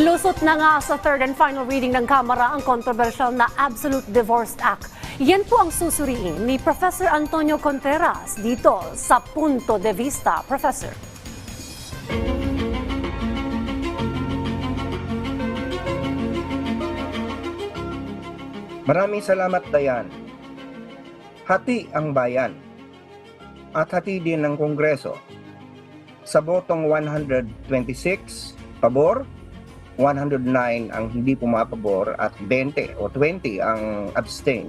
Lusot na nga sa third and final reading ng Kamara ang controversial na Absolute Divorce Act. Yan po ang susuriin ni Professor Antonio Contreras dito sa Punto de Vista. Professor. Maraming salamat, Dayan. Hati ang bayan at hati din ng Kongreso. Sa botong 126 pabor, 109 ang hindi pumapabor at 20 o 20 ang abstain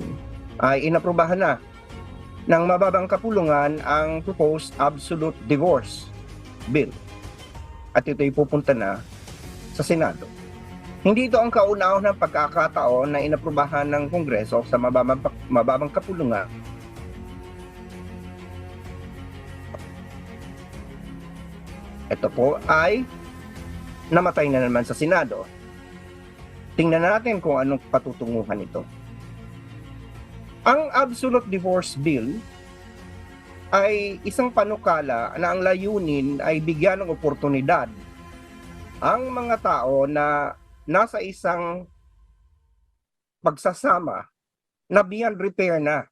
ay inaprubahan na ng mababang kapulungan ang proposed absolute divorce bill. At ito'y pupunta na sa Senado. Hindi ito ang kauna-unang pagkakataon na inaprubahan ng Kongreso sa mababang, mababang kapulungan Ito po ay namatay na naman sa Senado. Tingnan natin kung anong patutunguhan ito. Ang Absolute Divorce Bill ay isang panukala na ang layunin ay bigyan ng oportunidad ang mga tao na nasa isang pagsasama na beyond repair na.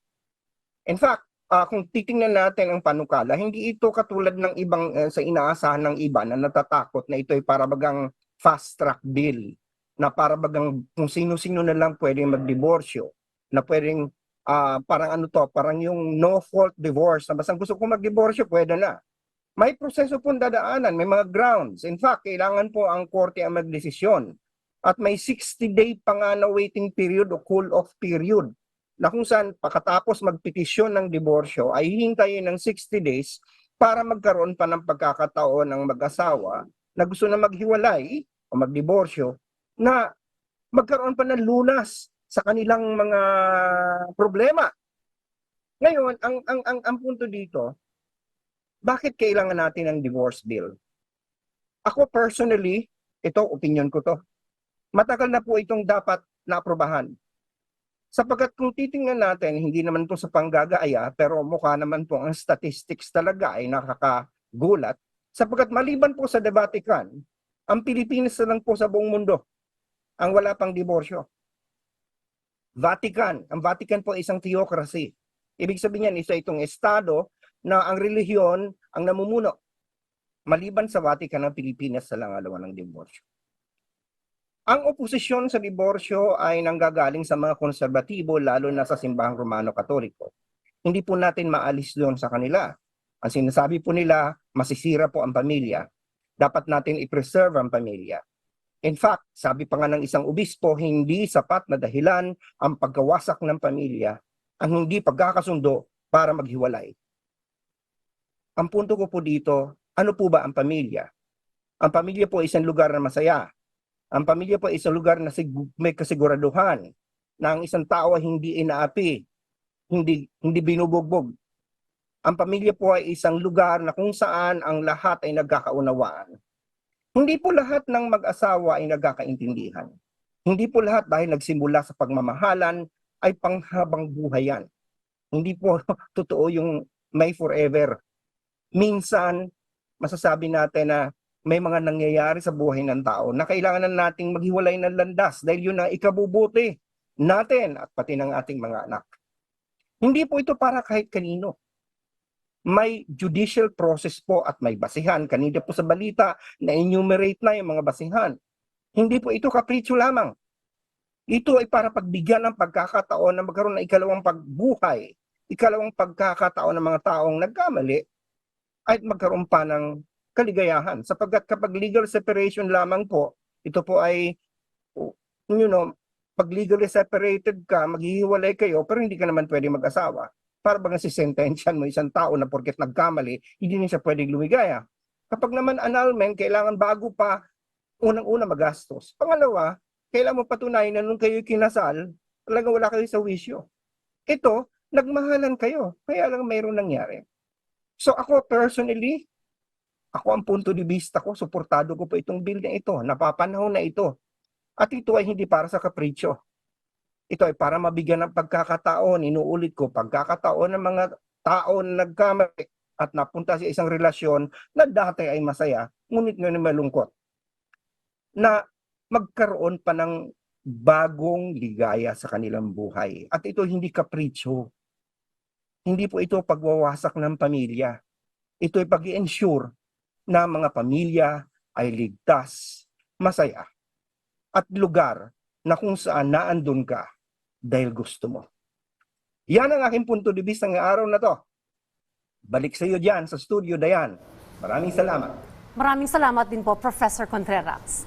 In fact, ah, kung titingnan natin ang panukala, hindi ito katulad ng ibang eh, sa inaasahan ng iba na natatakot na ito ay para bagang fast track bill na para bagang kung sino-sino na lang pwedeng magdiborsyo na pwedeng ah, parang ano to, parang yung no fault divorce na basta gusto ko magdiborsyo, pwede na. May proseso pong dadaanan, may mga grounds. In fact, kailangan po ang korte ang magdesisyon. At may 60-day pa nga na waiting period o cool-off period na kung saan pagkatapos magpetisyon ng diborsyo ay hihintayin ng 60 days para magkaroon pa ng pagkakataon ng mag-asawa na gusto na maghiwalay o magdiborsyo na magkaroon pa ng lunas sa kanilang mga problema. Ngayon, ang ang ang, ang punto dito, bakit kailangan natin ng divorce bill? Ako personally, ito opinion ko to. Matagal na po itong dapat naaprobahan. Sapagkat kung titingnan natin, hindi naman po sa panggagaaya, pero mukha naman po ang statistics talaga ay nakakagulat. Sapagkat maliban po sa Vatican, ang Pilipinas na lang po sa buong mundo ang wala pang diborsyo. Vatican, ang Vatican po ay isang theocracy. Ibig sabihin niyan, isa itong estado na ang relihiyon ang namumuno. Maliban sa Vatican, ang Pilipinas sa lang alawan ng diborsyo. Ang oposisyon sa diborsyo ay nanggagaling sa mga konserbatibo lalo na sa simbahang Romano-Katoliko. Hindi po natin maalis doon sa kanila. Ang sinasabi po nila, masisira po ang pamilya. Dapat natin i-preserve ang pamilya. In fact, sabi pa nga ng isang obispo, hindi sapat na dahilan ang pagkawasak ng pamilya ang hindi pagkakasundo para maghiwalay. Ang punto ko po dito, ano po ba ang pamilya? Ang pamilya po ay isang lugar na masaya, ang pamilya po ay isang lugar na may kasiguraduhan na ang isang tao ay hindi inaapi, hindi hindi binubugbog. Ang pamilya po ay isang lugar na kung saan ang lahat ay nagkakaunawaan. Hindi po lahat ng mag-asawa ay nagkakaintindihan. Hindi po lahat dahil nagsimula sa pagmamahalan ay panghabang buhay yan. Hindi po totoo yung may forever. Minsan, masasabi natin na may mga nangyayari sa buhay ng tao na kailangan na nating maghiwalay ng landas dahil yun ang ikabubuti natin at pati ng ating mga anak. Hindi po ito para kahit kanino. May judicial process po at may basihan. Kanina po sa balita na enumerate na yung mga basihan. Hindi po ito kapritsyo lamang. Ito ay para pagbigyan ng pagkakataon na magkaroon ng ikalawang pagbuhay, ikalawang pagkakataon ng mga taong nagkamali at magkaroon pa ng kaligayahan. Sapagkat kapag legal separation lamang po, ito po ay, you know, pag legally separated ka, maghihiwalay kayo, pero hindi ka naman pwede mag-asawa. Para bang si sentensyan mo isang tao na porket nagkamali, hindi niya siya pwedeng lumigaya. Kapag naman annulment, kailangan bago pa unang-una magastos. Pangalawa, kailangan mo patunayan na nung kayo kinasal, talagang wala kayo sa wisyo. Ito, nagmahalan kayo, kaya lang mayroong nangyari. So ako personally, ako ang punto de vista ko, suportado ko po itong bill na ito, napapanahon na ito. At ito ay hindi para sa kapritsyo. Ito ay para mabigyan ng pagkakataon, inuulit ko, pagkakataon ng mga tao na nagkamali at napunta sa isang relasyon na dati ay masaya, ngunit ngayon ay malungkot. Na magkaroon pa ng bagong ligaya sa kanilang buhay. At ito hindi kapritsyo. Hindi po ito pagwawasak ng pamilya. Ito ay pag ensure na mga pamilya ay ligtas, masaya, at lugar na kung saan naandun ka dahil gusto mo. Yan ang aking punto de vista ng araw na to. Balik sa iyo dyan sa studio, Dayan. Maraming salamat. Maraming salamat din po, Professor Contreras.